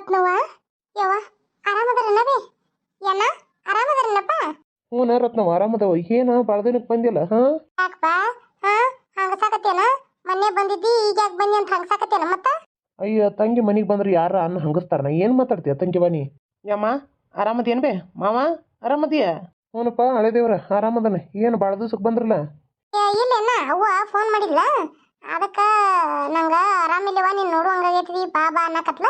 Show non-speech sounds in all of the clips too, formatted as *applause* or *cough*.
ರತ್ನವ್ವ ಯವ್ವ ಆರಾಮದಾರಲ್ಲವೇ? ಎಲ್ಲ ಆರಾಮದಾರಲ್ಲಪ್ಪ? ಹ್ಞೂ ರತ್ನವ ಆರಾಮದವ. ಏನು ಭಾಳ ದಿನಕ್ಕೆ ಬಂದಿಲ್ಲ ಹಾಂ? ಯಾಕಪ್ಪ ಹಾ? ಹಂಗಸಾಕತ್ತೇನ ಮೊನ್ನೆ ಬಂದಿದ್ದಿ ಈಗ ಯಾಕೆ ಬಂದಿ ಅಂತ ಹಂಗಸಾಕತ್ತೇನ ಮತ್ತ? ಅಯ್ಯ ತಂಗಿ ಮನೆಗೆ ಬಂದ್ರೆ ಯಾರ ಅನ್ನ ಹಂಗಸ್ತಾರ? ನಾ ಏನು ಮಾತಾಡ್ತೀಯ ತಂಗಿ ಬನ್ನಿ ಯಮ್ಮ ಆರಾಮದೇನು ಬೇ? ಮಾವ ಆರಾಮದಿಯ? ಹ್ಞೂನಪ್ಪ ಹಳೆ ದೇವ್ರ ಆರಾಮದನ. ಏನು ಭಾಳ ದಿವ್ಸಕ್ಕೆ ಬಂದ್ರಲ್ಲ? ಇಲ್ಲೇನ ಅವ್ವ ಫೋನ್ ಮಾಡಿಲ್ಲ ಅದಕ್ಕೆ ನಂಗೆ ಆರಾಮಿಲ್ಲವ ನೀನು ನೋಡು ಹಂಗಾಗೈತಿ ಬಾ ಬಾ ಅನ್ನಕತ್ಲ.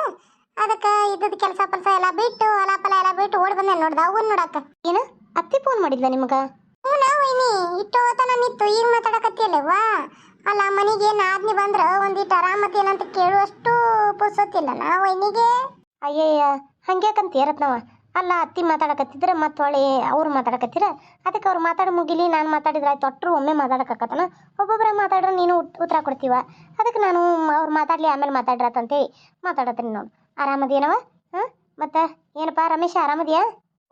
ಅದಕ್ಕೆ ಇದ್ದದ ಕೆಲಸ ಪಲ್ಸ ಎಲ್ಲ ಬಿಟ್ಟು ಹೊಲ ಪಲ ಎಲ್ಲ ಬಿಟ್ಟು ಓಡಿ ಬಂದೆ ನೋಡ್ದ ಅವನ್ ನೋಡಕ್ಕ. ಏನು? ಅತ್ತಿ ಫೋನ್ ಮಾಡಿದ್ಲ ನಿಮಗೆ? ಹ್ಞೂ ನಾ ವೈನಿ ಇಟ್ಟು ಹೋತನ ನಿತ್ತು ಈಗ ಮಾತಾಡಕತ್ತಿಯಲ್ಲವ್ವ ಅಲ್ಲ ಮನೆಗೆ ಆದ್ನಿ ಬಂದ್ರ ಒಂದಿಟ್ಟು ಆರಾಮತ್ತೇನಂತ ಕೇಳುವಷ್ಟು ಪುಸ್ತಿಲ್ಲ ನಾ ವೈನಿಗೆ. ಅಯ್ಯಯ್ಯ ಹಂಗ್ಯಾಕಂತ ಏರತ್ನವ ಅಲ್ಲ ಅತ್ತಿ ಮಾತಾಡಕತ್ತಿದ್ರೆ ಮತ್ತೆ ಹೊಳೆ ಅವ್ರು ಮಾತಾಡಕತ್ತಿರ? ಅದಕ್ಕೆ ಅವ್ರು ಮಾತಾಡಿ ಮುಗಿಲಿ ನಾನು ಮಾತಾಡಿದ್ರೆ ಆಯ್ತು ಒಟ್ಟರು ಒಮ್ಮೆ ಮಾತಾಡಕತ್ತನ ಒಬ್ಬೊಬ್ಬರ ಮಾತಾಡ್ರೆ ನೀನು ಉತ್- ಉತ್ತರ ಕೊಡ್ತೀವ. ಅದಕ್ಕೆ ನಾನು ಅವ್ರು ಮಾತಾಡ್ಲಿ ಆಮೇಲೆ ಮಾತಾಡ್ರತ್ತಂತೇಳಿ ಮಾತಾಡತ್ತೀನಿ ನೋಡು. ಆರಾಮದೇನವ ಹಾಂ ಮತ್ತೆ ಏನಪ್ಪ ರಮೇಶ ಆರಾಮದಿಯಾ?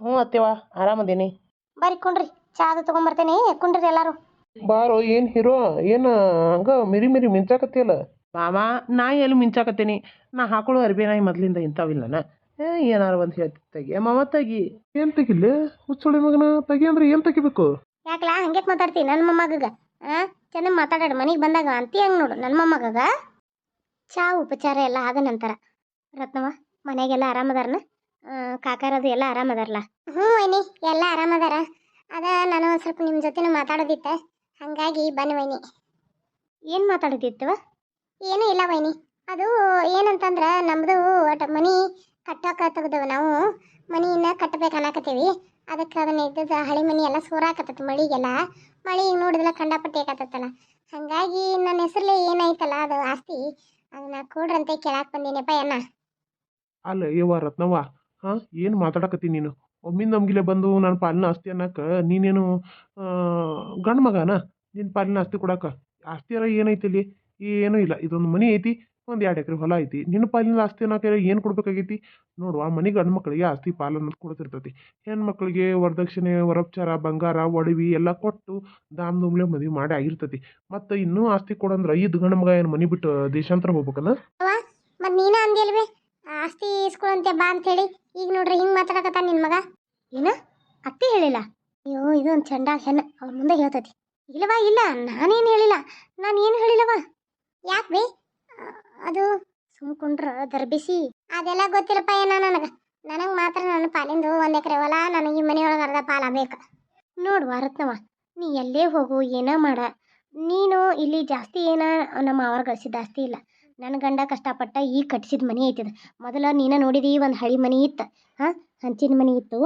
ಹ್ಞೂ ಅತ್ತೆವ ಆರಾಮದೇನಿ. ಬರ್ರಿ ಕುಂಡ್ರಿ ಚಾದು ತೊಗೊಂಬರ್ತೇನೆ ಕುಂಡ್ರಿ ಎಲ್ಲರೂ. ಬಾರೋ ಏನು ಹೀರೋ? ಏನು ಹಂಗ ಮಿರಿ ಮಿರಿ ಮಿಂಚಾಕತ್ತಿಯಲ್ಲ ಮಾಮಾ ನಾ ಎಲ್ಲಿ ಮಿಂಚಾಕತ್ತೀನಿ? ನಾ ಹಾಕೊಳ್ಳೋ ಅರ್ಬಿ ನಾಯಿ ಮೊದ್ಲಿಂದ ಇಂಥವಿಲ್ಲನ ಏನಾರ ಒಂದು ಹೇಳ್ತಿ ತೆಗಿ. ಮಾವ ತೆಗಿ. ಏನು ತೆಗಿಲ್ಲ ಹುಚ್ಚುಳಿ ಮಗನ? ತೆಗಿ ಅಂದ್ರೆ ಏನು ತೆಗಿಬೇಕು? ಯಾಕಲ ಹಂಗೆ ಮಾತಾಡ್ತಿ ನನ್ನ ಮೊಮ್ಮಗಗ? ಹಾಂ ಚಂದ ಮಾತಾಡಾಡ ಮನೆಗೆ ಬಂದಾಗ ಅಂತಿ ಹಂಗೆ ನೋಡು ನನ್ನ ಮೊಮ್ಮಗಗ. ಚಾ ಉಪಚಾರ ಎಲ್ಲ ಆದ ನಂತರ. ರತ್ನವ ಮನೆಗೆಲ್ಲ ಆರಾಮದಾರನ? ಕಾಕಾರದು ಎಲ್ಲ ಆರಾಮದಾರಲ್ಲ ಹ್ಞೂ ವೈನಿ ಎಲ್ಲ ಆರಾಮದಾರ. ಅದ ನಾನು ಒಂದು ಸ್ವಲ್ಪ ನಿಮ್ಮ ಜೊತೆನೂ ಮಾತಾಡೋದಿತ್ತ. ಹಾಗಾಗಿ ಬನ್ನಿ ವೈನಿ. ಏನು ಮಾತಾಡೋದಿತ್ತವ ಏನೂ ಇಲ್ಲ ವೈನಿ. ಅದು ಏನಂತಂದ್ರೆ ನಮ್ಮದು ಒಟ್ಟು ಮನೆ ಕಟ್ಟೋಕೆ ತೆಗ್ದವ ನಾವು. ಮನೆಯನ್ನ ಕಟ್ಟಬೇಕು ಅನ್ನಕತ್ತೀವಿ. ಅದಕ್ಕೆ ಅದನ್ನ ಇದ್ದದ ಹಳೆ ಮನೆ ಎಲ್ಲ ಸೋರಾಕತ್ತೈತಿ ಮಳಿಗೆಲ್ಲ. ಮಳಿ ಈಗ ನೋಡಿದ್ರೆ ಕಂಡಾಪಟ್ಟೆ ಆಕತ್ತಲ್ಲ ಹಾಗಾಗಿ ನನ್ನ ಹೆಸರಲ್ಲಿ ಏನಾಯ್ತಲ್ಲ ಅದು ಆಸ್ತಿ. ಅದನ್ನ ಕೊಡ್ರಂತೆ ಕೇಳಾಕ್ ಬಂದೀನಪ್ಪ ಅಣ್ಣ. ಅಲ್ಲ, ಯವ್ವ ರತ್ನವ್ವ, ಹಾಂ, ಏನು ಮಾತಾಡಕತ್ತಿ ನೀನು? ಒಮ್ಮಿಂದ ನಮ್ಗಿಲೆ ಬಂದು ನನ್ನ ಪಾಲಿನ ಆಸ್ತಿ ಅನ್ನಕ್ಕೆ ನೀನೇನು ಗಂಡು ಮಗನ? ನಿನ್ನ ಪಾಲಿನ ಆಸ್ತಿ ಕೊಡಕ್ಕೆ ಆಸ್ತಿ ಅರ ಏನೈತಿ ಇಲ್ಲಿ? ಏನೂ ಇಲ್ಲ, ಇದೊಂದು ಮನೆ ಐತಿ, ಒಂದು ಎರಡು ಎಕರೆ ಹೊಲ ಐತಿ. ನಿನ್ನ ಪಾಲಿನ ಆಸ್ತಿ ಅನ್ನಕ್ಕೆ ಏನು ಕೊಡ್ಬೇಕಾಗೈತಿ? ನೋಡುವ ಮನೆ ಗಂಡು ಮಕ್ಕಳಿಗೆ ಆಸ್ತಿ ಪಾಲು ಅನ್ನೋದು ಕೊಡ್ತಿರ್ತೈತಿ. ಹೆಣ್ಮಕ್ಳಿಗೆ ವರದಕ್ಷಿಣೆ, ವರಪಚಾರ, ಬಂಗಾರ, ಒಡವಿ ಎಲ್ಲ ಕೊಟ್ಟು ದಾಮ್ ದುಮ್ಲೆ ಮದುವೆ ಮಾಡಿ ಆಗಿರ್ತೈತಿ. ಮತ್ತು ಇನ್ನೂ ಆಸ್ತಿ ಕೊಡಂದ್ರೆ ಐದು ಗಂಡು ಮಗ ಏನು ಮನೆ ಬಿಟ್ಟು ದೇಶಾಂತರ ಹೋಗ್ಬೇಕನ ಮತ್ತೆ ನೀನ ಅಂದಿಲ್ವೇ? ಆಸ್ತಿ ಇಸ್ಕೊಳಂತೆ ಬಾ ಅಂತ ಹೇಳಿ ಈಗ ನೋಡ್ರಿ ಹಿಂಗೆ ಮಾತಾಡಕತ್ತ ನಿನ್ನ ಮಗ. ಏನ? ಅತ್ತೆ ಹೇಳಿಲ್ಲ? ಅಯ್ಯೋ, ಇದು ಒಂದು ಚಂಡ ಹೆಣ್ಣು ಅವ್ರ ಮುಂದೆ ಹೇಳ್ತತಿ. ಇಲ್ಲವಾ? ಇಲ್ಲ. ನಾನೇನು ಹೇಳಿಲ್ಲ. ನಾನು ಏನು ಹೇಳಿಲ್ಲವಾ? ಯಾಕೆ ಬೇ? ಅದು ಸುಮ್ಕೊಂಡ್ರ ದರ್ಬಿಸಿ. ಅದೆಲ್ಲ ಗೊತ್ತಿಲ್ಲಪ್ಪ ಏನ ನನಗೆ. ನನಗೆ ಮಾತ್ರ ನನ್ನ ಪಾಲಿಂದು ಒಂದು ಎಕರೆ ಹೊಲ, ನನಗೆ ಈ ಮನೆಯೊಳಗೆ ಅರ್ಧ ಪಾಲ ಬೇಕು. ನೋಡುವ ರತ್ನವ ನೀ ಎಲ್ಲೇ ಹೋಗು, ಏನೋ ಮಾಡ. ನೀನು ಇಲ್ಲಿ ಜಾಸ್ತಿ ಏನ ನಮ್ಮ ಅವ್ರ ಗಳಿಸಿದ ಜಾಸ್ತಿ ಇಲ್ಲ. ನನ್ನ ಗಂಡ ಕಷ್ಟಪಟ್ಟ ಈಗ ಕಟ್ಸಿದ ಮನೆ ಐತಿದ. ಮೊದಲ ನೀನು ನೋಡಿದಿ ಒಂದು ಹಳಿ ಮನೆ ಇತ್ತು. ಹಾಂ ಹಂಚಿನ ಮನೆ ಇತ್ತು.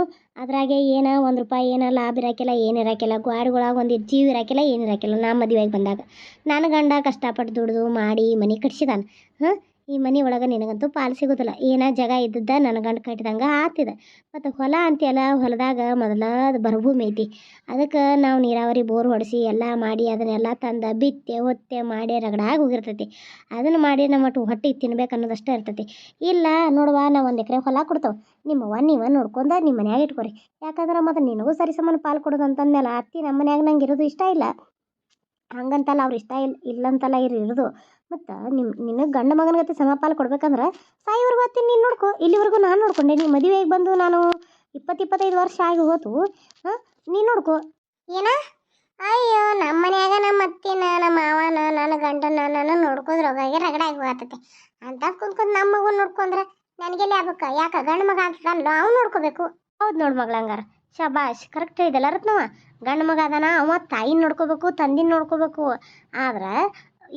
ಅದ್ರಾಗೆ ಏನ ಒಂದು ರೂಪಾಯಿ ಏನ ಲಾಭ ಇರಾಕಿಲ್ಲ, ಏನು ಇರಾಕಿಲ್ಲ. ಗ್ವಾಡ್ಗೊಳಗೆ ಒಂದು ಜೀವ ಇರಾಕಿಲ್ಲ, ಏನು ಇರಾಕಿಲ್ಲ. ನಾ ಮದುವೆಯಾಗಿ ಬಂದಾಗ. ನನ್ನ ಗಂಡ ಕಷ್ಟಪಟ್ಟು ದುಡಿದು ಮಾಡಿ ಮನೆ ಕಟ್ಸಿದಾನ. ಹಾಂ ಈ ಮನೆ ಒಳಗೆ ನಿನಗಂತೂ ಪಾಲು ಸಿಗೋದಿಲ್ಲ. ಏನ ಜಾಗ ಇದ್ದದ್ದ ನನ್ನ ಗಂಡ ಕಟ್ಟಿದಂಗೆ ಆತಿದ. ಮತ್ತು ಹೊಲ ಅಂತೆಲ್ಲ ಹೊಲದಾಗ ಮೊದಲ ಬರಭೂಮಿ ಐತಿ. ಅದಕ್ಕೆ ನಾವು ನೀರಾವರಿ ಬೋರ್ ಹೊಡೆಸಿ ಎಲ್ಲ ಮಾಡಿ ಅದನ್ನೆಲ್ಲ ತಂದು ಬಿತ್ತೆ ಹೊತ್ತೆ ಮಾಡಿ ರಗಡಾಗಿ ಹೋಗಿರ್ತೈತಿ. ಅದನ್ನು ಮಾಡಿ ನಮ್ಮ ಒಟ್ಟು ಹೊಟ್ಟೆಗೆ ತಿನ್ಬೇಕು ಅನ್ನೋದಷ್ಟೇ ಇರ್ತೈತಿ. ಇಲ್ಲ ನೋಡುವ ನಾವು ಒಂದು ಎಕರೆ ಹೊಲ ನಿಮ್ಮ ನಿಮ್ಮವ್ವ ನೀವ ನೋಡ್ಕೊಂಡ ನಿಮ್ಮ ಮನ್ಯಾಗ ಇಟ್ಕೊರಿ. ಯಾಕಂದ್ರೆ ಮತ್ತು ನಿನಗೂ ಸರಿ ಸಮಾನ ಪಾಲು ಕೊಡೋದು ಅಂತಂದ್ಮೇಲೆ ಅತ್ತಿ ನಮ್ಮ ಮನ್ಯಾಗ ನಂಗೆ ಇರೋದು ಇಷ್ಟ ಇಲ್ಲ. ಹಂಗಂತಲ್ಲ ಅವ್ರು ಇಷ್ಟ ಇಲ್ಲ ಇಲ್ಲಂತಲ್ಲ ಇರು, ಇರೋದು. ಮತ್ತು ನಿಮ್ಮ ನಿನಗೆ ಗಂಡ ಮಗನ ಗತಿ ಸಮಪಾಲು ಕೊಡ್ಬೇಕಂದ್ರೆ ಸಾಯಿವರೆಗೂ ಅತ್ತಿ ನೀನು ನೋಡ್ಕೊ ಇಲ್ಲಿವರೆಗೂ ನಾನು ನೋಡ್ಕೊಂಡೆ ನೀ ಮದುವೆಗೆ ಬಂದು ನಾನು ಇಪ್ಪತ್ತು ಇಪ್ಪತ್ತೈದು ವರ್ಷ ಆಗಿ ಹೋತು ಹಾಂ? ನೀನು ನೋಡ್ಕೊ. ಏನ? ಅಯ್ಯೋ ನಮ್ಮ ಮನ್ಯಾಗ ನಮ್ಮ ಅತ್ತಿನ ನಮ್ಮ ಮಾವನ ನನ್ನ ಗಂಡನ ನಾನು ರಗಡ ಆಗಿ ಹೋಗತ್ತೆ. ಅಂತ ಕುಂತ್ಕೊಂಡು ನಮ್ಮ ಮಗು ನೋಡ್ಕೊಂಡ್ರೆ ನನಗೆಲ್ಲಿ ಆಗ್ಬೇಕು? ಯಾಕ ಗಂಡು ಮಗ ಅಂತಲ್ಲ ಅವ್ನು ನೋಡ್ಕೋಬೇಕು. ಹೌದು ನೋಡು ಮಗಳ ಹಂಗಾರ ಶಬಾಷ್ ಕರೆಕ್ಟ್ ಇದೆಲ್ಲ ರತ್ನವ? ಗಂಡ ಮಗ ಅದಾನ ಅವ ತಾಯಿನ ನೋಡ್ಕೋಬೇಕು ತಂದಿನ ನೋಡ್ಕೋಬೇಕು. ಆದ್ರೆ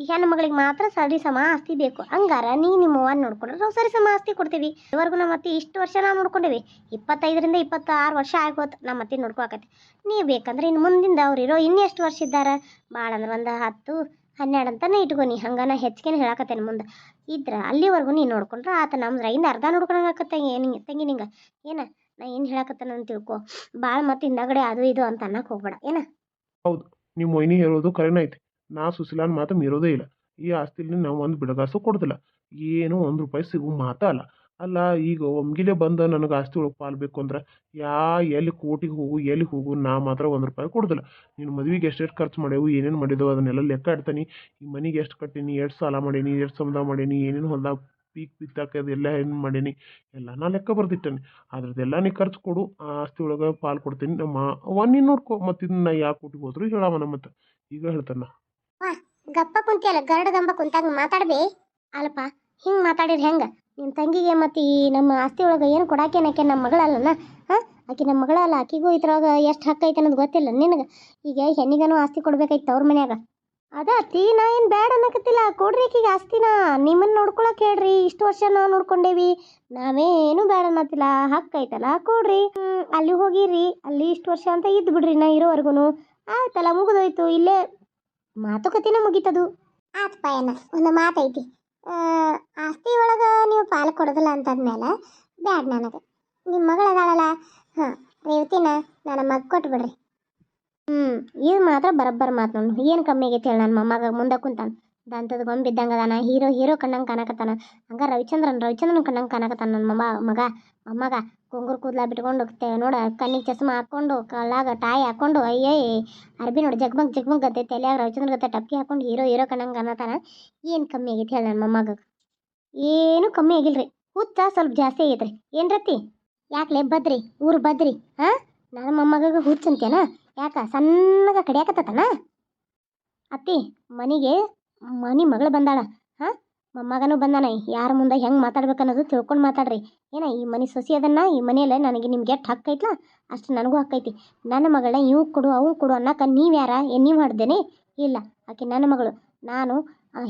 ಹೆಣ್ಣು ಮಗಳಿಗೆ ಮಾತ್ರ ಸರಿ ಸಮ ಆಸ್ತಿ ಬೇಕು. ಹಂಗಾರ ನೀ ನಿಮ್ಮ ಅವ್ವ ನೋಡ್ಕೊಂಡ್ರೆ ನಾವು ಸರಿ ಸಮ ಆಸ್ತಿ ಕೊಡ್ತೀವಿ. ಇವರೆಗೂ ನಮ್ಮ ಅತ್ತೆ ಇಷ್ಟು ವರ್ಷ ನಾವು ನೋಡ್ಕೊಂಡೇವಿ. ಇಪ್ಪತ್ತೈದರಿಂದ ಇಪ್ಪತ್ತಾರು ವರ್ಷ ಆಗೋತು ನಮ್ಮ ಅತ್ತೆ ನೋಡ್ಕೊಳಕತ್ತಿ. ನೀವು ಬೇಕಂದ್ರೆ ಇನ್ನು ಮುಂದಿಂದ ಅವ್ರು ಇರೋ ಇನ್ನೂ ಎಷ್ಟು ವರ್ಷ ಇದ್ದಾರೆ? ಭಾಳ ಅಂದ್ರೆ ಒಂದು ಹತ್ತು, ಹನ್ನೆರಡು ಅಂತಲೇ ಇಟ್ಕೊನಿ ಹಂಗನ ಹೆಚ್ಚಿಗೆ ಹೇಳಕತ್ತೇನೆ ಮುಂದೆ. ಇದ್ರೆ ಅಲ್ಲಿವರೆಗೂ ನೀನು ನೋಡ್ಕೊಂಡ್ರೆ ಆತ ನಮ್ಮ ರೈನ ಅರ್ಧ ನೋಡ್ಕೊಳಕತ್ತ ಏನು ತಂಗಿ ನಿಂಗೆ. ಏನ? ನಾ ಏನು ಹೇಳಕತ್ತಾನ ತಿಳ್ಕೊ. ಭಾಳ ಮತ್ತೆ ಹಿಂದಗಡೆ ಅದು ಇದು ಅಂತ ಅನ್ನಕ್ಕೆ ಹೋಗ್ಬೇಡ. ಏನ? ನಿಮ್ಮ ಮೊಯ್ನಿ ಹೇಳೋದು ಕರೆನ ನಾ ಸುಸಿಲಾನ್ ಮಾತು ಮೀರೋದೇ ಇಲ್ಲ. ಈ ಆಸ್ತಿಲಿ ನಾವು ಒಂದು ಬಿಡಗಾಸು ಕೊಡೋದಿಲ್ಲ. ಏನು ಒಂದು ರೂಪಾಯಿ ಸಿಗು ಮಾತಾ ಅಲ್ಲ. ಅಲ್ಲ, ಈಗ ಒಮ್ಗಿಲೆ ಬಂದ ನನಗೆ ಆಸ್ತಿ ಒಳಗೆ ಪಾಲು ಬೇಕು ಅಂದ್ರೆ ಯಾ ಎಲ್ಲಿ ಕೋಟಿಗೆ ಹೋಗು, ಎಲ್ಲಿ ಹೋಗು ನಾ ಮಾತ್ರ ಒಂದು ರೂಪಾಯಿ ಕೊಡೋದಿಲ್ಲ. ನಿನ್ನ ಮದುವೆಗೆ ಎಷ್ಟೆಷ್ಟು ಖರ್ಚು ಮಾಡೇವು ಏನೇನು ಮಾಡಿದೆವು ಅದನ್ನೆಲ್ಲ ಲೆಕ್ಕ ಇಡ್ತಾನೆ. ಈ ಮನೆಗೆ ಎಷ್ಟು ಕಟ್ಟೀನಿ, ಎಷ್ಟು ಸಾಲ ಮಾಡೀನಿ, ಎಷ್ಟು ಸಮುದಾಯ ಮಾಡೀನಿ, ಏನೇನು ಹೊಲ್ದಾಗ ಪೀಕ್ ಬಿತ್ತಾಕದೆಲ್ಲ ಏನು ಮಾಡೀನಿ, ಎಲ್ಲ ನಾ ಲೆಕ್ಕ ಬರ್ದಿಟ್ಟೇನೆ. ಅದ್ರದ್ದೆಲ್ಲ ನೀ ಖರ್ಚು ಕೊಡು, ಆ ಆಸ್ತಿ ಒಳಗೆ ಪಾಲು ಕೊಡ್ತೀನಿ. ನಮ್ಮ ಒನ್ ಇನ್ನೂರು ಕೊ ಮತ್ತಿನ್ನು ನಾ ಯಾಕೆ ಕೊಟ್ಟಿಗೆ ಹೋದ್ರು ನಮ್ಮ ಮತ್ತೆ ಈಗ ಹೇಳ್ತಾನ ಗಪ್ಪ ಕುಂತಿಯಲ್ಲ ಗರಡ ಗಂಬ ಕುಂತಾಗ ಮಾತಾಡ್ಬೇ. ಅಲ್ಲಪ್ಪ, ಹಿಂಗೆ ಮಾತಾಡಿದ್ರೆ ಹೆಂಗೆ? ನಿಮ್ಮ ತಂಗಿಗೆ ಮತ್ತು ಈ ನಮ್ಮ ಆಸ್ತಿ ಒಳಗೆ ಏನು ಕೊಡಾಕೇನಕ್ಕೆ ನಮ್ಮ ಮಗಳಲ್ಲನ ಹಾಂ, ಆಕೆ ನಮ್ಮ ಮಗಳಲ್ಲ ಆಕಿಗೂ ಇದ್ರೊಳಗೆ ಎಷ್ಟು ಹಕ್ಕ ಐತೆ ಅನ್ನೋದು ಗೊತ್ತಿಲ್ಲ ನಿನಗೆ? ಈಗ ಹೆಣ್ಣಿಗನೂ ಆಸ್ತಿ ಕೊಡ್ಬೇಕಾಯ್ತು ಅವ್ರ ಮನ್ಯಾಗ. ಅದ ಅತ್ತಿ, ನಾ ಏನು ಬ್ಯಾಡ ಅನ್ನಕತ್ತಿಲ್ಲ. ಕೊಡ್ರಿ ಆಕಿಗೆ ಆಸ್ತಿನ. ನಿಮ್ಮನ್ನು ನೋಡ್ಕೊಳಕ್ ಹೇಳ್ರಿ. ಇಷ್ಟು ವರ್ಷ ನಾವು ನೋಡ್ಕೊಂಡೇವಿ. ನಾವೇನು ಬೇಡ ಅನ್ನತ್ತಿಲ್ಲ. ಹಕ್ಕು ಐತಲ್ಲ, ಕೊಡ್ರಿ. ಅಲ್ಲಿ ಹೋಗಿರಿ. ಅಲ್ಲಿ ಇಷ್ಟು ವರ್ಷ ಅಂತ ಇದ್ದು ಬಿಡ್ರಿ ನಾ ಇರೋವರೆಗೂ ಆಯ್ತಲ್ಲ, ಮುಗಿದೋಯ್ತು. ಇಲ್ಲೇ ಮಾತುಕತೆನ ಮುಗೀತದು. ಆತ್ ಪಾಯನ ಒಂದು ಮಾತೈತಿ. ಆಸ್ತಿ ಒಳಗೆ ನೀವು ಪಾಲು ಕೊಡೋದಿಲ್ಲ ಅಂತಂದ್ಮೇಲೆ ಬ್ಯಾಡ್ ನನಗೆ. ನಿಮ್ಮ ಮಗಳು ಅದಾಳಲ್ಲ? ಹಾಂ ರೇವತಿನ ನನ್ನ ಮಗ ಕೊಟ್ಬಿಡ್ರಿ ಹ್ಞೂ ಇದು ಮಾತ್ರ ಬರೋಬ್ಬರ ಮಾತು ನೋಡು. ಏನು ಕಮ್ಮಿ ಆಗೈತೆ ಹೇಳಿ ನನ್ನ ಮೊಮ್ಮಗ ಮುಂದೆ ಕುಂತಾನ. ದಂತದ ಗೊಂಬೆ ಇದ್ದಂಗೆ ಅದಾನ ಹೀರೋ ಹೀರೋ ಕಣ್ಣಂಗೆ ಕಾಣಕತ್ತಾನ. ಹಂಗ ರವಿಚಂದ್ರನ್ ರವಿಚಂದ್ರನ್ ಕಣ್ಣಂಗೆ ಕಾಣಕತ್ತಾನ ನನ್ನ ಮೊಮ್ಮ ಮಗ ಮೊಮ್ಮಗ. ಕುಂಗುರು ಕೂದಲ ಬಿಟ್ಕೊಂಡು ನೋಡ, ಕಣ್ಣಿಗೆ ಚಸ್ಮಾ ಹಾಕ್ಕೊಂಡು ಕಳ್ಳಾಗ ಟಾಯ್ ಹಾಕ್ಕೊಂಡು, ಅಯ್ಯೇ ಅರ್ಬಿ ನೋಡಿ ಜಗ್ಮಗ್ ಜಗ್ಮಗ್ ಗತ್ತೆ ತಲೆಯಾಗ ರವಿಚಂದ್ರ ಗತ್ತೆ ಟಪ್ಕಿ ಹಾಕೊಂಡು ಹೀರೋ ಹೀರೋ ಕಣಂಗೆ ಅನ್ನತಾನ ಏನು ಕಮ್ಮಿ ಆಗೈತೆ ಹೇಳಿ ನನ್ನ ಮೊಮ್ಮಗ. ಏನೂ ಕಮ್ಮಿ ಆಗಿಲ್ರಿ. ಹುಚ್ಚ ಸ್ವಲ್ಪ ಜಾಸ್ತಿ ಆಗೈತ್ರಿ. ಏನು ರತಿ? ಬದ್ರಿ? ಊರು ಬದ್ರಿ? ಹಾಂ? ನನ್ನ ಮೊಮ್ಮಗ ಹುಚ್ಚ ಅಂತೇನಾ ಯಾಕ? ಸಣ್ಣಗ ಕಡಿಯಾಕತ್ತತನ? ಅತ್ತಿ, ಮನೆಗೆ ಮನೆ ಮಗಳು ಬಂದಾಳ. ಮೊಮ್ಮಗನೂ ಬಂದಾನೆ. ಯಾರ ಮುಂದೆ ಹೆಂಗೆ ಮಾತಾಡ್ಬೇಕು ಅನ್ನೋದು ತಿಳ್ಕೊಂಡು ಮಾತಾಡ್ರಿ. ಏನ, ಈ ಮನೆ ಸೊಸಿ ಅದನ್ನ, ಈ ಮನೆಯಲ್ಲೇ ನನಗೆ ನಿಮ್ಗೆ ಎಷ್ಟು ಹಕ್ಕು ಐತ್ಲ? ಅಷ್ಟು ನನಗೂ ಹಕ್ಕೈತಿ ನನ್ನ ಮಗಳನ್ನ ಇವು ಕೊಡು ಅವು ಕೊಡು ಅನ್ನಕ್ಕೆ ನೀವು ಯಾರ? ನೀವು ಮಾಡ್ದೇನೆ ಇಲ್ಲ, ಆಕೆ ನನ್ನ ಮಗಳು. ನಾನು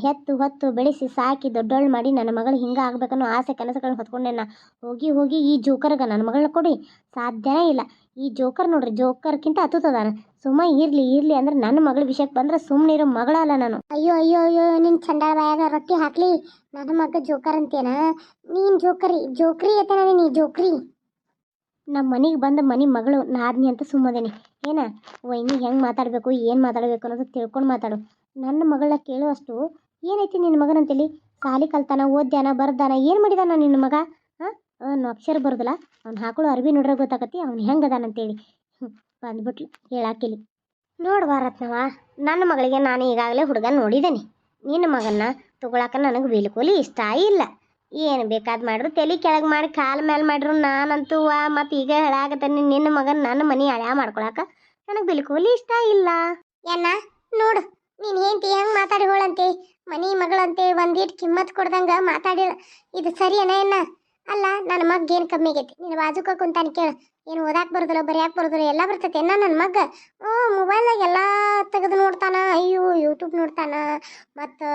ಹೆತ್ತು ಹೊತ್ತು ಬೆಳೆಸಿ ಸಾಕಿ ದೊಡ್ಡೋಳು ಮಾಡಿ ನನ್ನ ಮಗಳು ಹಿಂಗೆ ಆಗ್ಬೇಕನ್ನೋ ಆಸೆ ಕನಸುಗಳನ್ನ ಹೊತ್ಕೊಂಡೆ ನಾ ಹೋಗಿ ಹೋಗಿ ಈ ಜೋಕರ್ಗೆ ನನ್ನ ಮಗಳನ್ನ ಕೊಡಿ. ಸಾಧ್ಯನೇ ಇಲ್ಲ. ಈ ಜೋಕರ್ ನೋಡ್ರಿ ಜೋಕರ್ಕಿಂತ ಹತ್ತುತ್ತದಾನ. ಸುಮ್ಮ ಇರ್ಲಿ ಇರ್ಲಿ ಅಂದ್ರೆ ನನ್ನ ಮಗಳ ವಿಷಯಕ್ಕೆ ಬಂದ್ರೆ ಸುಮ್ಮನೆ ಇರೋ ಮಗಳಲ್ಲ ನಾನು. ಅಯ್ಯೋ ಅಯ್ಯೋ ಅಯ್ಯೋ ನಿನ್ ಚಂಡಾಳ ಬಾಯಾಗ ರೊಟ್ಟಿ ಹಾಕ್ಲಿ. ನನ್ನ ಮಗ ಜೋಕರ್ ಅಂತೇನ ನೀನ್ ಜೋಕರಿ ಜೋಕ್ರಿ ಐತೇನ ನೀ ಜೋಕ್ರಿ? ನಮ್ಮ ಮನೆಗೆ ಬಂದ ಮನೆ ಮಗಳು ನಾದ್ನಿ ಅಂತ ಸುಮ್ಮದೇನಿ. ಏನ? ವೈನಿ ಹೆಂಗೆ ಮಾತಾಡಬೇಕು ಏನು ಮಾತಾಡಬೇಕು ಅನ್ನೋದು ತಿಳ್ಕೊಂಡು ಮಾತಾಡು. ನನ್ನ ಮಗಳನ್ನ ಕೇಳುವಷ್ಟು ಏನೈತಿ ನಿನ್ನ ಮಗನಂತೇಳಿ? ಸಾಲಿ ಕಲ್ತಾನ ಓದ್ಯಾನ ಬರ್ದಾನ ಏನು ಮಾಡಿದಾನ ನಿನ್ನ ಮಗ? ಅವ್ನು ಅಕ್ಷರ ಬರೋದಿಲ್ಲ. ಅವ್ನು ಹಾಕೊಳ್ಳೋ ಅರ್ಬಿ ನೋಡ್ರೆ ಗೊತ್ತಾಗತ್ತೆ ಅವ್ನು ಹೆಂಗೆ ಅದಾನಂತೇಳಿ ಬಂದ್ಬಿಟ್ಲು ಹೇಳಾಕಿಲಿ ನೋಡ್ ರತ್ನವ, ನನ್ನ ಮಗಳಿಗೆ ನಾನು ಈಗಾಗಲೇ ಹುಡುಗ ನೋಡಿದ್ದೇನೆ ನಿನ್ನ ಮಗನ್ನ ತಗೊಳಕ ನನಗೆ ಬಿಲ್ಕುಲ್ ಇಷ್ಟ ಇಲ್ಲ. ಏನು ಬೇಕಾದ್ ಮಾಡ್ರು ತಲೆ ಕೆಳಗೆ ಮಾಡಿ, ಕಾಲ ಮೇಲೆ ಮಾಡ್ರು ನಾನಂತೂ ಮತ್ತು ಈಗ ಹೇಳಾಕತ್ತೇನೆ, ನಿನ್ನ ಮಗನ ನನ್ನ ಮನೆ ಹಳ್ಯಾ ಮಾಡ್ಕೊಳಕ ನನಗೆ ಬಿಲ್ಕುಲ್ ಇಷ್ಟ ಇಲ್ಲ. ಏನ ನೋಡು, ನೀನು ಹೆಂಡತಿ ಹೆಂಗೆ ಮಾತಾಡಿ ಹೋಳಂತೆ? ಮನಿ ಮಗಳಂತೆ, ಒಂದೀಟ್ ಕಿಮ್ಮತ್ ಕೊಡ್ದಂಗ ಮಾತಾಡಿಲ್ಲ. ಇದು ಸರಿಯೇನ ಏನ ಅಲ್ಲ, ನನ್ನ ಮಗ್ ಏನು ಕಮ್ಮಿ ಆಗೈತಿ? ನಿನ್ನ ಬಾಜುಕ ಕುಂತಾನ ಕೇಳು. ಏನು ಓದಾಕ್ ಬರೋದಿಲ್ಲ, ಬರೆಯಾಕ್ ಬರೋದಿಲ್ಲ, ಎಲ್ಲ ಬರ್ತೈತೆ. ಏನ ನನ್ನ ಮಗ ಹ್ಞೂ ಮೊಬೈಲ್ದಾಗ ಎಲ್ಲ ತೆಗೆದು ನೋಡ್ತಾನ, ಅಯ್ಯೋ ಯೂಟ್ಯೂಬ್ ನೋಡ್ತಾನ, ಮತ್ತು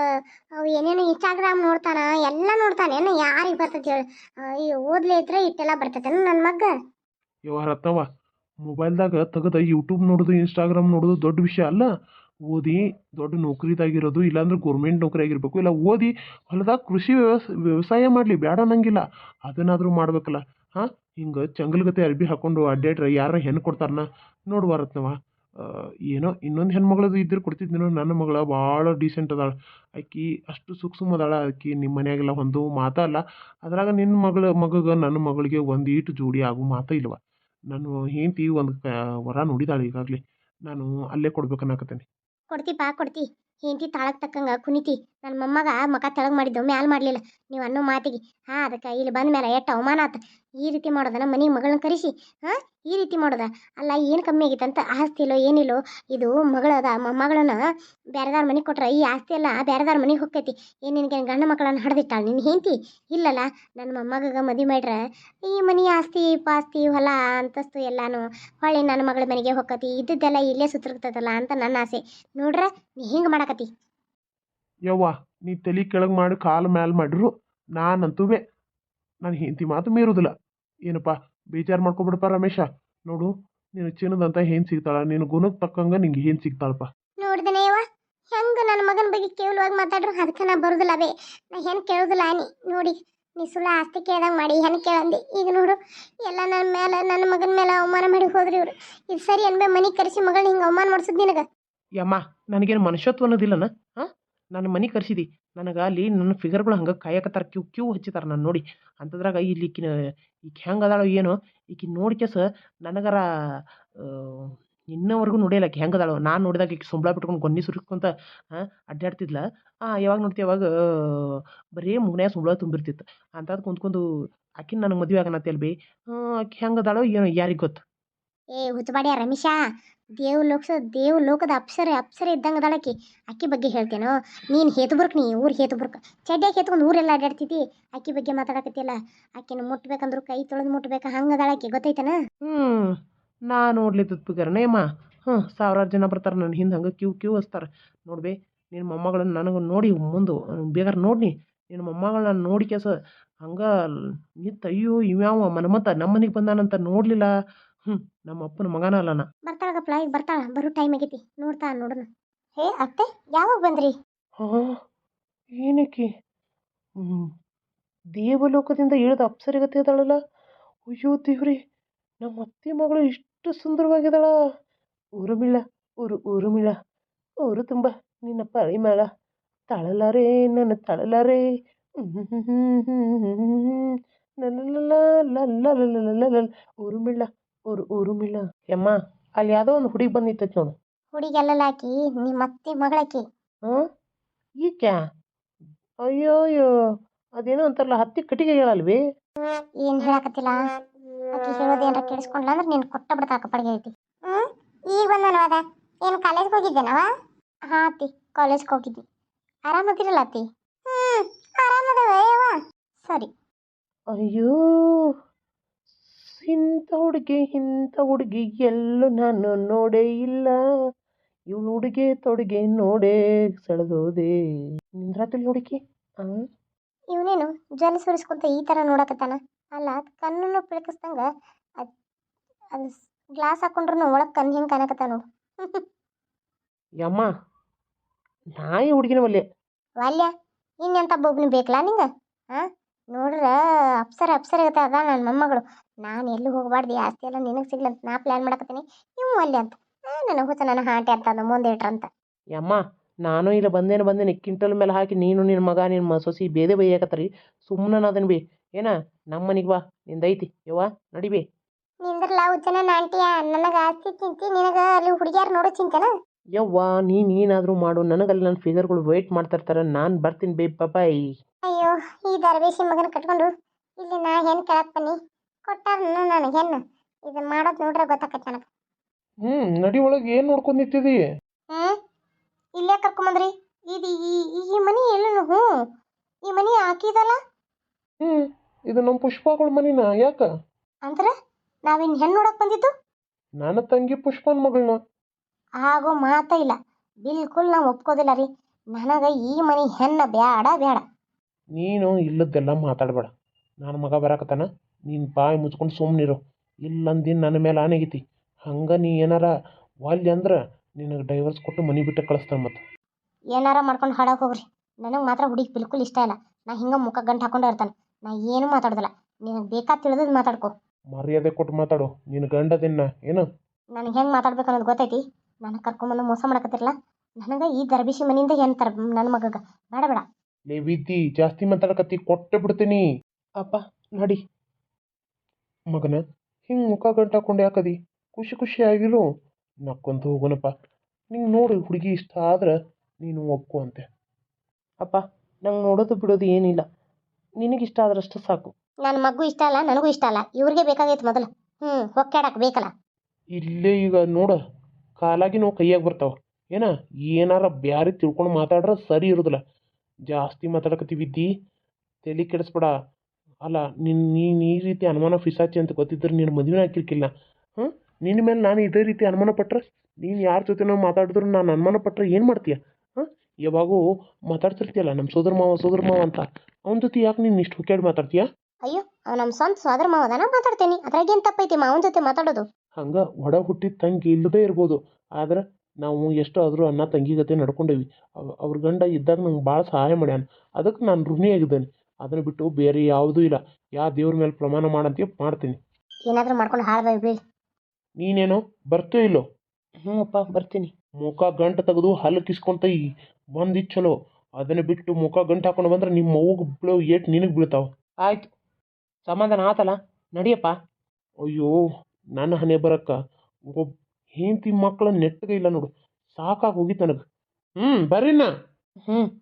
ಅವು ಏನೇನು ಇನ್ಸ್ಟಾಗ್ರಾಮ್ ನೋಡ್ತಾನ, ಎಲ್ಲ ನೋಡ್ತಾನೆ. ಏನು ಯಾರಿಗೆ ಬರ್ತೈತೆ ಹೇಳು? ಅಯ್ಯೋ ಓದ್ಲೇ ಇದ್ರೆ ಇಟ್ಟೆಲ್ಲ ಬರ್ತೈತೆ. ನನ್ನ ಮಗ ಯವ್ವ ರತ್ನವ್ವ ಮೊಬೈಲ್ದಾಗ ತೆಗೆದ ಯೂಟ್ಯೂಬ್ ನೋಡೋದು ಇನ್ಸ್ಟಾಗ್ರಾಮ್ ನೋಡೋದು ದೊಡ್ಡ ವಿಷಯ ಅಲ್ಲ. ಓದಿ ದೊಡ್ಡ ನೌಕರಿದಾಗಿರೋದು, ಇಲ್ಲಾಂದ್ರೆ ಗೌರ್ಮೆಂಟ್ ನೌಕರಿ ಆಗಿರಬೇಕು ಇಲ್ಲ ಓದಿ ಹೊಲದಾಗ ಕೃಷಿ ವ್ಯವಸ್, ವ್ಯವಸಾಯ ಮಾಡಲಿ ಬೇಡ ಅನ್ನಂಗಿಲ್ಲ. ಅದನ್ನಾದರೂ ಮಾಡ್ಬೇಕಲ್ಲ. ಹಾಂ, ಹಿಂಗೆ ಚಂಗಲ್ಗತೆ ಅರ್ಬಿ ಹಾಕ್ಕೊಂಡು ಅಡ್ಡಾಡ್ರೆ ಯಾರ ಹೆಣ್ಣು ಕೊಡ್ತಾರನ? ನೋಡುವ ರತ್ನವ ಏನೋ ಇನ್ನೊಂದು ಹೆಣ್ಮಗಳದು ಇದ್ದರೆ ಕೊಡ್ತಿದ್ದೀನೋ, ನನ್ನ ಮಗಳ ಭಾಳ ಡೀಸೆಂಟ್ ಅದಾಳ. ಆಕಿ ಅಷ್ಟು ಸೂಕ್ಷ್ಮ ಅದಾಳ, ಆಕಿ ನಿಮ್ಮ ಮನೆಯಾಗೆಲ್ಲ ಒಂದು ಮಾತಲ್ಲ ಅದ್ರಾಗ ನಿನ್ನ ಮಗಳ, ಮಗಗೆ, ನನ್ನ ಮಗಳಿಗೆ ಒಂದು ಈಟು ಜೋಡಿ ಆಗೋ ಮಾತ ಇಲ್ವ? ನಾನು ಹೆಂಡತಿ ಒಂದು ವರ ನೋಡಿದಾಳೆ ಈಗಾಗಲೇ. ನಾನು ಅಲ್ಲೇ ಕೊಡ್ಬೇಕನ್ನಕತ್ತೇನೆ. ಕೊಡ್ತಿ ಪಾ ಕೊಡ್ತಿ ಹೆಂಡತಿ ತಾಳಕ್ ತಕ್ಕಂಗ ಕುಣಿತಿ ನನ್ನ ಮೊಮ್ಮಗ ಮಕ ತೆಳಗ್ ಮಾಡಿದ್ದು, ಮ್ಯಾಲ್ ಮಾಡಲಿಲ್ಲ. ನೀವು ಅನ್ನೋ ಮಾತಿಗೆ. ಹಾ, ಅದಕ್ಕೆ ಇಲ್ಲಿ ಬಂದ ಮೇಲೆ ಎಷ್ಟು ಅವಮಾನ ಆತ. ಈ ರೀತಿ ಮಾಡೋದನ ಮನೆ ಮಗಳನ್ನ ಕರೆಸಿ. ಹಾಂ, ಈ ರೀತಿ ಮಾಡೋದ. ಅಲ್ಲ, ಏನು ಕಮ್ಮಿ ಆಗೈತಂತ? ಆಸ್ತಿ ಇಲ್ಲೋ ಏನಿಲ್ಲೋ ಇದು ಮಗಳದ ಮಗಳನ್ನ ಬೇರೆದಾರ ಮನೆಗೆ ಕೊಟ್ರೆ ಈ ಆಸ್ತಿ ಎಲ್ಲ ಬೇರೆದಾರ ಮನೆಗೆ ಹೊಕ್ಕೈತಿ. ಏನು ನಿನಗೆ ಗಂಡ ಮಕ್ಕಳನ್ನ ಹಡ್ದಿಟ್ಟಾಳ? ನಿನ್ನ ಹೆಂಡತಿ? ಇಲ್ಲಲ್ಲ ನನ್ನ ಮೊಮ್ಮಗಗ ಮದುವೆ ಮಾಡ್ರೆ ಈ ಮನೆ ಆಸ್ತಿ, ಪಾಸ್ತಿ ಹೊಲ ಅಂತಸ್ತು ಎಲ್ಲಾನು ಹೊಳ್ಳಿ ನನ್ನ ಮಗಳ ಮನೆಗೆ ಹೊಕ್ಕತಿ. ಇದ್ದದ್ದೆಲ್ಲ ಇಲ್ಲೇ ಸುತ್ತಿರ್ತದಲ್ಲ ಅಂತ ನನ್ನ ಆಸೆ. ನೋಡ್ರ, ನೀ ಹಿಂಗೆ ಮಾಡಕತ್ತಿ? ಯವ್ವ ನೀ ತಲೆ ಕೆಳಗೆ ಮಾಡಿ ಕಾಲು ಮ್ಯಾಲೆ ಮಾಡಿರು ನಾನಂತೂವೆ ನಾನು ಹೆಂಡತಿ ಮಾತು ಮೀರುದಿಲ್ಲ. ಏನಪ್ಪ ಬೇಜಾರು ಮಾಡ್ಕೊಬಿಡಪ್ಪ ರಮೇಶ. ನೋಡು ನೀನು ಚಿನ್ನದಂತ ಹೆಂಗೆ ಸಿಗ್ತಾಳ ನಿನ್ನ ಗುಣಕ್ಕೆ ತಕ್ಕಂಗೆ ನಿಂಗೆ ಏನು ಸಿಗ್ತಾಳಪ್ಪ. ನೋಡಿದನೆ ಯವ್ವ ಹೆಂಗ ನನ್ನ ಮಗನ ಬಗ್ಗೆ ಕೇವಲವಾಗಿ ಮಾತಾಡ್ರು ಅದಕ್ಕೆ ನಾ ಬರುದಿಲ್ಲ ಬೇ ನಾ ಹೆಂಗೆ ಕೇಳೋದಿಲ್ಲ ನೀ ನೋಡಿ ನೀ ಸುಳ್ಳ ಆಸ್ತಿ ಕೇಳ್ದಂಗೆ ಮಾಡಿ ಹೆಂಗೆ ಕೇಳಂದಿ. ಈಗ ನೋಡು ಎಲ್ಲ ನನ್ನ ಮೇಲೆ ನನ್ನ ಮಗನ ಮೇಲೆ ಅವಮಾನ ಮಾಡಿ ಹೋದ್ರಿ ಇವರು. ಇದು ಸರಿ ಅನ್ಬೇ ಮನೆ ಕರೆಸಿ ಮಗಳನ್ನ ಹಿಂಗೆ ಅವಮಾನ ಮಾಡ್ಸದ್ ನಿನಗೆ? ಯಮ್ಮ ನನಗೇನು ಮನುಷ್ಯತ್ವ ಅನ್ನೋದಿಲ್ಲನ? ನನ್ನ ಮನೆ ಕರ್ಸಿದಿ. ನನಗೆ ಅಲ್ಲಿ ನನ್ನ ಫಿಗರ್ಗಳು ಹಂಗೆ ಕಾಯಕತ್ತಾರ, ಕ್ಯೂ ಕ್ಯೂ ಹಚ್ಚಿತಾರ ನಾನು ನೋಡಿ. ಅಂಥದ್ರಾಗ ಇಲ್ಲಿ ಈಕಿನ, ಈಕೆ ಹೆಂಗೆ ಅದಾಳೋ ಏನೋ, ಈಕಿ ನೋಡ್ಕೆಸ ನನಗರ ಇನ್ನವರೆಗೂ ನೋಡಿಲ್ಲ ಆಕೆ ಹೆಂಗೆ ಅದಾಳು. ನಾನು ನೋಡಿದಾಗ ಈಕೆ ಸುಂಬಳ ಬಿಟ್ಕೊಂಡು ಗೊನ್ನಿ ಸುರಿಸ್ಕೊಂತ ಅಡ್ಡಾಡ್ತಿದ್ಲ ಯಾವಾಗ ನೋಡ್ತೀವಿ ಯಾವಾಗ ಬರೀ ಮುಗ್ನ್ಯಾಗ ಸುಂಬಳ ತುಂಬಿರ್ತಿತ್ತು. ಅಂಥದ್ದು ಕುಂತ್ಕೊಂಡು ಆಕಿನ ನನಗೆ ಮದುವೆ ಆಗನತ್ತೆ ಬಿ ಆಕೆ ಹೆಂಗೆ ಅದಾಳೋ ಏನೋ ಯಾರಿಗೆ ಗೊತ್ತು. ಏ ಹುಚ್ಚಬಾಡ್ಯ ರಮೇಶ ದೇವ್ ಲೋಕಸ, ದೇವ್ ಲೋಕದ ಅಪ್ಸರೆ ಅಪ್ಸರೆ ಇದ್ದಂಗೆ ಅದಾಳಕಿ ಅಕ್ಕಿ ಬಗ್ಗೆ ಹೇಳ್ತೇನೋ? ನೀನು ಹೇತುಬುರ್ಕ್ ನೀ, ಊರು ಹೇತುಬುರ್ಕ್. ಚಡ್ಡಿಯಾಗಿ ಹೇತ್ಕೊಂಡು ಊರೆಲ್ಲ ಅಡ್ಡಾಡ್ತಿದ್ದಿ ಅಕ್ಕಿ ಬಗ್ಗೆ ಮಾತಾಡಕತ್ತಿಲ್ಲ ಅಕ್ಕಿನ ಮುಟ್ಬೇಕಂದ್ರು ಕೈ ತೊಳೆದು ಮುಟ್ಬೇಕು ಹಂಗೆ ಅದಾಳಕಿ ಗೊತ್ತೈತನ? ಹ್ಞೂ ನಾ ನೋಡ್ಲಿ ಬಿಗರ್ನೇಮ್ಮ ಹ್ಞೂ ಸಾವಿರಾರು ಜನ ಬರ್ತಾರೆ ನನ್ನ ಹಿಂದೆ ಹಂಗೆ ಕ್ಯೂ ಕ್ಯೂ ಹಚ್ತಾರೆ ನೋಡ್ಬೇ ನಿನ್ನ ಮೊಮ್ಮಗಳನ್ನ ನನಗೆ ನೋಡಿ ಮುಂದೆ, ಬೇಗಾರ ನೋಡಿ ನಿನ್ನ ಮೊಮ್ಮಗಳನ್ನ ನೋಡಿ ಕೇಸ ಹಂಗೆ ನಿತ್ತ ಅಯ್ಯೋ, ಇವ್ಯಾವ ಮನಮತ್ತ ನಮ್ಮ ಬಂದಾನಂತ ನೋಡಲಿಲ್ಲ. ಹ್ಞೂ ನಮ್ಮ ಅಪ್ಪನ ಮಗನ ಅಲ್ಲನ ಬರ್ತಾಳಪ್ಪ ಈಗ ಬರ್ತಾಳ ಬರೋ ಟೈಮ್ ಆಗೈತಿ ನೋಡ್ತಾ ನೋಡೋಣ ಹೇ ಅತ್ತೆ ಯಾವಾಗ ಬಂದ್ರಿ ಹಾಂ ಏನಕ್ಕೆ ಹ್ಮ್, ದೇವಲೋಕದಿಂದ ಇಳಿದ ಅಪ್ಸರಿಗತಿ ಇದ್ದಾಳಲ್ಲ ಅಯ್ಯೋ ದೇವ್ರಿ ನಮ್ಮ ಅತ್ತೆ ಮಗಳು ಇಷ್ಟು ಸುಂದರವಾಗಿದ್ದಾಳ ಊರುಮಿಳ ಊರು ಊರುಮಿಳ ಊರು ತುಂಬ ನಿನ್ನ ಪರಿಮಳ ತಳಲಾರೆ ನನ್ನ ಹ್ಮ್ ಊರುಮಿಳ ಊರು ಊರುಮಿಲ್ಲ ಯಮ್ಮ ಅಲ್ಲಿ ಯಾವುದೋ ಒಂದು ಹುಡುಗಿ ಬಂದಿತ್ತೈತೆ ನೋಡು. ಹುಡುಗೆಲ್ಲ ಹಾಕಿ ನಿಮ್ಮ ಅತ್ತೆ ಮಗಳಾಕಿ ಹಾಂ ಈಕ್ಯಾ? ಅಯ್ಯೋ ಅಯ್ಯೋ ಅದೇನೋ ಅಂತಾರಲ್ಲ ಹತ್ತಿ ಕಟ್ಟಿಗೆ ಹೇಳಲ್ವಿ? ಏನ್ ಹೇಳಕತ್ತಿಲ್ಲ? ಆಕಿ ಹೇಳೋದೇನ್ರ ಕೇಳಿಸ್ಕೊಂಡ್ಲ ಅಂದ್ರೆ ನೀನು ಕೊಟ್ಟ ಬಿಡ್ತಾ ಕಪ್ಪಡಿಗೆ ಐತಿ ಹ್ಮ್ ಈಗ ಬಂದನವ ಅದ? ಏನು ಕಾಲೇಜ್ಗೆ ಹೋಗಿದ್ದೇನವ? ಹಾ ಅತ್ತಿ ಕಾಲೇಜ್ಗೆ ಹೋಗಿದ್ದಿ. ಆರಾಮದಿರಲ್ಲ ಅತ್ತಿ? ಹ್ಮ್ ಆರಾಮದವ ಸರಿ. ಅಯ್ಯೋ. ಇಂಥ ಹುಡುಗಿ ಇಂಥ ಹುಡುಗಿ ಎಲ್ಲೂ ನಾನು ನೋಡೇ ಇಲ್ಲ. ಇವಳು ಹುಡುಗಿ ತೊಡುಗೆ ನೋಡೇ ಸೆಳೆದೋದೆ. ನಿಂದ್ರಾತಿಲ್ ಹುಡುಗಿ? ಇವನೇನು ಜಲ ಸುರಿಸ್ಕೊಂತ ಈ ಥರ ನೋಡಕತ್ತಾನ? ಅಲ್ಲ ಕಣ್ಣನ್ನು ಪಿಳಕಿಸ್ದಂಗ ಅದು ಅದು ಗ್ಲಾಸ್ ಹಾಕೊಂಡ್ರು ಒಳಗೆ ಕಣ್ಣು ಹಿಂಗೆ ಕಾಣಕತ್ತ ನೋಡು. *laughs* ಯಮ್ಮ ನಾಯಿ ಹುಡುಗಿನ ಒಲ್ಲೆ. ವಾಲ್ಯ ಇನ್ನೆಂಥ ಬೊಬ್ನಿ ಬೇಕಲ್ಲ ನಿಂಗೆ? ಹಾಂ ನೋಡ್ರ ಅಪ್ಸರ ಅಪ್ಸರ ಇರ್ತ ಅದ ನನ್ನ ಮೊಮ್ಮಗಳು. ನಾನು ಎಲ್ಲೂ ಹೋಗಬಾರ್ದು ಆಸ್ತಿ ಎಲ್ಲ ನಿನಗೆ ಸಿಗ್ಲಿ ಅಂತ ನಾ ಪ್ಲ್ಯಾನ್ ಮಾಡಕತ್ತೀನಿ. ನೀವು ಅಲ್ಲಿ ಅಂತ. ನನಗೆ ಹುಚ್ಚ ನನ್ನ ಹಾಂಟೆ ಅಂತ ಅದು ಮುಂದೆ ಇಟ್ರಂತ ಯಮ್ಮ ನಾನು ಇಲ್ಲ ಬಂದೇನು ಬಂದೇನೆ ಕಿಂಟಲ್ ಮೇಲೆ ಹಾಕಿ ನೀನು ನಿನ್ನ ಮಗ ನಿನ್ನ ಸೊಸಿ ಬೇದೆ ಬೈಯಾಕತ್ತರಿ ಸುಮ್ಮನೆ ಅದನ್ನು ಬಿ. ಏನ ನಮ್ಮ ಮನೆಗೆ ಬಾ ನಿಂದೈತಿ ಯವ್ವ ನಡಿಬಿ ನಿಂದ್ರಲ್ಲ ಹುಚ್ಚನ ನಾಂಟಿಯ ನನಗೆ ಆಸ್ತಿ ಚಿಂತಿ ನಿನಗೆ ಅಲ್ಲಿ ಹುಡುಗಿಯಾರು ನೋಡೋ ಚಿಂತೆನ? ಯವ್ವ ನೀನು ಏನಾದರೂ ಮಾಡು. ನನಗಲ್ಲಿ ನನ್ನ ಫಿಗರ್ಗಳು ಮಾಡ್ತಾ ಮಾಡ್ತಿರ್ತಾರೆ. ನಾನು ಬರ್ತೀನಿ ಬೇ ಬಾಯ್ ಅಯ್ಯೋ ಈ ದರ್ವೇಶಿ ಮಗನ ಕಟ್ಕೊಂಡು ಇಲ್ಲಿ ನಾ ಹೆಣ್ಣು ಕೇಳಕ್ ಬನ್ನಿ. ಕೊಟ್ಟಾರ ನನಗೆ ಹೆಣ್ಣು. ಇದು ಮಾಡೋದು ನೋಡ್ರೆ ಗೊತ್ತಾಕತ್ತೆ ನನಗೆ. ಹ್ಞೂ ನಡಿ ಒಳಗೆ ಏನು ನೋಡ್ಕೊಂಡು ನಿಂತಿದಿ? ಹ್ಞೂ ಇಲ್ಲೇ ಕರ್ಕೊಂಬಂದ್ರಿ. ಇದು ಈ ಈ- ಈ ಮನಿ ಎಲ್ಲನು ಹ್ಞೂ. ಈ ಮನಿ ಹಾಕಿದಲ್ಲ ಹ್ಞೂ ಇದು ನಮ್ಮ ಪುಷ್ಪಗಳ ಮನಿನ ಯಾಕ? ಅಂದ್ರೆ ನಾವಿನ್ ಹೆಣ್ಣು ನೋಡಕ್ ಬಂದಿದ್ದು? ನನ್ನ ತಂಗಿ ಪುಷ್ಪನ ಮಗಳನ್ನ ಆಗೋ ಮಾತೇ ಇಲ್ಲ. ಬಿಲ್ಕುಲ್ ನಾವು ಒಪ್ಕೋದಿಲ್ಲ ರೀ. ನನಗೆ ಈ ಮನಿ ಹೆಣ್ಣ ಬ್ಯಾಡ ಬ್ಯಾಡ. ನೀನು ಇಲ್ಲದ್ದೆಲ್ಲ ಮಾತಾಡಬೇಡ. ನಾನು ಮಗ ಬರಕತ್ತಾನ ನೀನು ಬಾಯಿ ಮುಚ್ಕೊಂಡು ಸುಮ್ಮನಿರು ಇಲ್ಲಂದಿನ ನನ್ನ ಮೇಲೆ ಆನೆಗಿತಿ ಹಂಗೆ ನೀ ಏನಾರ ವಾಲ್ಯ ಅಂದ್ರೆ ನಿನಗೆ ಡೈವರ್ಸ್ ಕೊಟ್ಟು ಮನೆ ಬಿಟ್ಟು ಕಳಿಸ್ತಾನೆ ಮತ್ತೆ ಏನಾರ ಮಾಡ್ಕೊಂಡು ಹಾಡಕ್ಕೆ ಹೋಗ್ರಿ. ನನಗೆ ಮಾತ್ರ ಹುಡುಗಿ ಬಿಲ್ಕುಲ್ ಇಷ್ಟ ಇಲ್ಲ. ನಾ ಹಿಂಗೆ ಮುಖ ಗಂಟು ಹಾಕೊಂಡೇ ಇರ್ತಾನೆ. ನಾ ಏನು ಮಾತಾಡೋದಿಲ್ಲ. ನಿನಗೆ ಬೇಕಾ ತಿಳಿದ್ ಮಾತಾಡ್ಕೊ. ಮರ್ಯಾದೆ ಕೊಟ್ಟು ಮಾತಾಡು. ನಿನ್ನ ಗಂಡದಿನ್ನ ಏನು? ನನಗೆ ಹೆಂಗೆ ಮಾತಾಡ್ಬೇಕು ಅನ್ನೋದು ಗೊತ್ತೈತಿ? ನನಗೆ ಕರ್ಕೊಂಬಂದು ಮೋಸ ಮಾಡಕತ್ತಿರಲ್ಲ ನನಗೆ ಈ ದರ್ಬಿಸಿ ಮನೆಯಿಂದ ಏನು ತರ ನನ್ನ ಮಗಗ? ಬೇಡ ಬೇಡ. ಲೇ ವಿದ್ಯಿ ಜಾಸ್ತಿ ಮಾತಾಡಕತ್ತಿ ಕೊಟ್ಟೆ ಬಿಡ್ತೀನಿ. ಅಪ್ಪ ನಡಿ. ಮಗನ ಹಿಂಗೆ ಮುಖ ಗಂಟ ಹಾಕೊಂಡು ಯಾಕದಿ ಖುಷಿ ಖುಷಿ ಆಗಿರು. ನಕ್ಕೊಂತ ಹೋಗೋಣಪ್ಪ. ನಿಂಗೆ ನೋಡು ಹುಡುಗಿ ಇಷ್ಟ ಆದ್ರೆ ನೀನು ಒಪ್ಪು ಅಂತೆ. ಅಪ್ಪ ನಂಗೆ ನೋಡೋದು ಬಿಡೋದು ಏನಿಲ್ಲ. ನಿನಗಿಷ್ಟ ಆದ್ರಷ್ಟು ಸಾಕು. ನನ್ನ ಮಗು ಇಷ್ಟ ಅಲ್ಲ ನನಗೂ ಇಷ್ಟ ಅಲ್ಲ. ಇವ್ರಿಗೆ ಬೇಕಾಗೈತೆ ಮೊದಲು. ಹ್ಞೂ ಹೊಕ್ಕಾಡಕ್ಕೆ ಬೇಕಲ್ಲ. ಇಲ್ಲೇ ಈಗ ನೋಡ. ಕಾಲಾಗಿ ನಾವು ಕೈಯಾಗಿ ಬರ್ತಾವ. ಏನ? ಏನಾರ ಬ್ಯಾರಿ ತಿಳ್ಕೊಂಡು ಮಾತಾಡ್ರೆ ಸರಿ ಇರೋದಿಲ್ಲ. ಜಾಸ್ತಿ ಮಾತಾಡಕತ್ತೀವಿದ್ದಿ ತಲೆ ಕೆಡಿಸ್ಬೇಡ. ಅಲ್ಲ ನಿನ್ನ ನೀನು ಈ ರೀತಿ ಅನುಮಾನ ಫಿಸಾಚಿ ಅಂತ ಗೊತ್ತಿದ್ರೆ ನೀನು ಮದುವೆ ಹಾಕಿರ್ಕಿಲ್ಲ. ಹಾಂ ನಿನ್ನ ಮೇಲೆ ನಾನು ಇದೇ ರೀತಿ ಅನುಮಾನ ಪಟ್ರೆ? ನೀನು ಯಾರ ಜೊತೆನೋ ಮಾತಾಡಿದ್ರು ನಾನು ಅನುಮಾನ ಪಟ್ರೆ ಏನು ಮಾಡ್ತೀಯ? ಹಾಂ ಯಾವಾಗೂ ಮಾತಾಡ್ತಿರ್ತೀಯಲ್ಲ ನಮ್ಮ ಸೋದರ ಮಾವ ಸೋದರ ಮಾವ ಅಂತ. ಅವನ ಜೊತೆ ಯಾಕೆ ನೀನು ಇಷ್ಟು ಹುಕ್ಕಾಡಿ ಮಾತಾಡ್ತೀಯ? ಅಯ್ಯೋ, ಅವ್ ನಮ್ಮ ಸ್ವಂತ ಸೋದರ ಮಾವದಾನ ಮಾತಾಡ್ತೇನೆ. ಅದ್ರಾಗೇನು ತಪ್ಪೈತಿ ಮಾವನ ಜೊತೆ ಮಾತಾಡೋದು. ಹಂಗೆ ಒಡ ಹುಟ್ಟಿದ ತಂಗಿ ಇಲ್ಲದೇ ಇರ್ಬೋದು. ಆದ್ರೆ ನಾವು ಎಷ್ಟೋ ಆದರೂ ಅಣ್ಣ ತಂಗಿ ಜೊತೆ ನಡ್ಕೊಂಡೇವಿ. ಅವ್- ಅವ್ರ ಗಂಡ ಇದ್ದಾಗ ನಂಗೆ ಭಾಳ ಸಹಾಯ ಮಾಡ್ಯಾನ. ಅದಕ್ಕೆ ನಾನು ಋಣಿಯಾಗಿದ್ದೇನೆ ಅದನ್ನು ಬಿಟ್ಟು ಬೇರೆ ಯಾವುದೂ ಇಲ್ಲ. ಯಾ ದೇವ್ರ ಮೇಲೆ ಪ್ರಮಾಣ ಮಾಡಂತೀಯ ಮಾಡ್ತೀನಿ. ಏನಾದರೂ ಮಾಡ್ಕೊಂಡು ಹಾಳ್ಬೈ ನೀನೇನು ನೀನೇನೋ? ಬರ್ತೋ ಇಲ್ಲೋ? ಹ್ಞೂ ಅಪ್ಪ ಬರ್ತೀನಿ. ಮುಖ ಗಂಟು ತೆಗೆದು ಹಲ್ಲು ಕಿಸ್ಕೊಂತ ಈ ಬಂದಿ ಚಲೋ. ಅದನ್ನು ಬಿಟ್ಟು ಮುಖ ಗಂಟು ಹಾಕೊಂಡು ಬಂದ್ರೆ ನಿಮ್ಮ ಅವ್ಗೆ ಬೀಳೋ ಏಟ್ ನಿನಗೆ ಬೀಳ್ತಾವ. ಆಯ್ತು. ಸಮಾಧಾನ ಆತಲ್ಲ? ನಡಿಯಪ್ಪ. ಅಯ್ಯೋ. ನನ್ನ ಹಣೆ ಬರಕ್ಕ ಒಬ್ಬ ಹೆಂಡತಿ ಮಕ್ಕಳ ನೆಟ್ಟಗೆ ಇಲ್ಲ ನೋಡು. ಸಾಕಾಗಿ ಹೋಗಿತ್ತು ನನಗೆ. ಹ್ಞೂ ಬರ್ರಿನ ಹ್ಞೂ